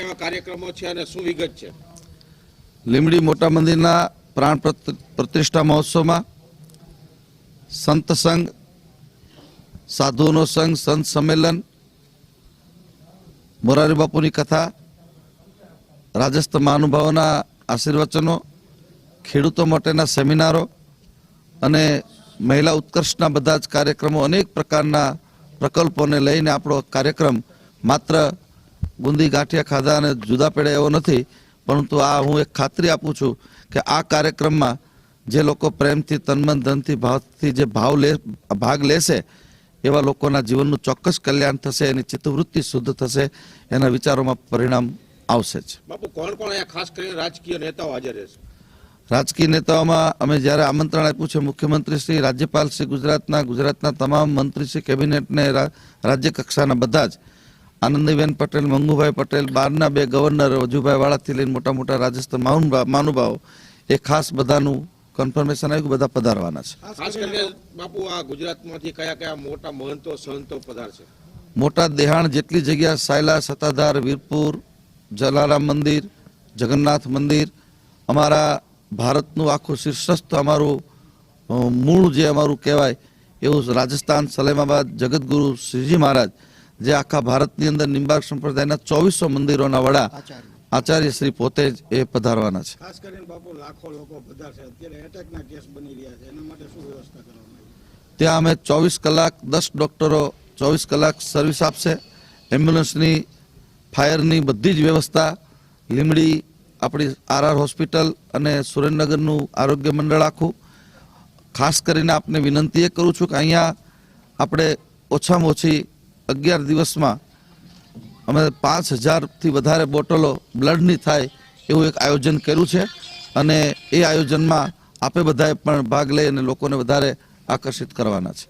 કેવા કાર્યક્રમો છે અને શું વિગત છે. લીમડી મોટા મંદિરના પ્રાણ પ્રત- પ્રતિષ્ઠા મહોત્સવમાં સંત સંઘ, સાધુઓનો સંઘ, સંત સંમેલન, મોરારી બાપુની કથા, રાજસ્થ મહાનુભાવોના આશીર્વચનો, ખેડૂતો માટેના સેમિનારો અને મહિલા ઉત્કર્ષના બધા જ કાર્યક્રમો અનેક પ્રકારના પ્રકલ્પોને લઈને આપણો કાર્યક્રમ માત્ર ગુંદી ગાંઠિયા ખાધા અને જુદા પેડે એવો નથી. પરંતુ આ હું એક ખાતરી આપું છું કે આ કાર્યક્રમમાં જે લોકો પ્રેમથી તનમન ધનથી ભાવથી જે ભાવ લે ભાગ લેશે એવા લોકોના જીવનનું ચોક્કસ કલ્યાણ થશે એની ચિત્તવૃત્તિ શુદ્ધ થશે એના વિચારોમાં પરિણામ આવશે જ. બાપુ કોણ કોણ અહીંયા ખાસ કરીને રાજકીય નેતાઓ હાજર રહેશે? રાજકીય નેતાઓમાં અમે જ્યારે આમંત્રણ આપ્યું છે મુખ્યમંત્રી શ્રી રાજ્યપાલ શ્રી ગુજરાતના ગુજરાતના તમામ મંત્રી શ્રી કેબિનેટને રાજ્ય કક્ષાના બધા જ આનંદીબેન પટેલ મંગુભાઈ પટેલ બારના બે ગવર્નર વજુભાઈ વાળાથી લઈને મોટા મોટા રાજસ્થાન મહાનુભા- મહાનુભાવો એ ખાસ બધાનું કન્ફર્મેશન આવ્યું કે બધા પધારવાના છે. ખાસ કરીને બાપુ આ ગુજરાતમાંથી કયા કયા મોટા મહંતો સંતો પધારશે મોટા દેહાણ જેટલી જગ્યા સાયલા સત્તાધાર વીરપુર જલારામ મંદિર જગન્નાથ મંદિર અમારા ભારતનું આખું શીર્ષસ્થ અમારું મૂળ જે અમારું કહેવાય એવું રાજસ્થાન સલેમાબાદ જગતગુરુ શ્રીજી મહારાજ જે આખા ભારતની અંદર નિંબાર્ક સંપ્રદાયના ચોવીસો મંદિરોના વડા આચાર્ય. શ્રી પોતે જ એ પધારવાના છે. ખાસ કરીને બાપુ લાખો લોકો પધારશે. અત્યારે એટેકના કેસ બની રહ્યા છે. એના માટે શું વ્યવસ્થા કરવામાં ત્યાં અમે ચોવીસ કલાક દસ ડોક્ટરો ચોવીસ કલાક સર્વિસ આપશે. એમ્બ્યુલન્સની ફાયરની બધી જ વ્યવસ્થા લીમડી આપણી આરઆર હોસ્પિટલ અને સુરેન્દ્રનગરનું આરોગ્ય મંડળ આખું. ખાસ કરીને આપને વિનંતી એ કરું છું કે અહીંયા આપણે ઓછામાં ઓછી અગિયાર દિવસમાં અમે પાંચ હજારથી વધારે બોટલો બ્લડની થાય એવું એક આયોજન કર્યું છે. અને એ આયોજનમાં આપે બધાએ પણ ભાગ લઈ અને લોકોને વધારે આકર્ષિત કરવાના છે.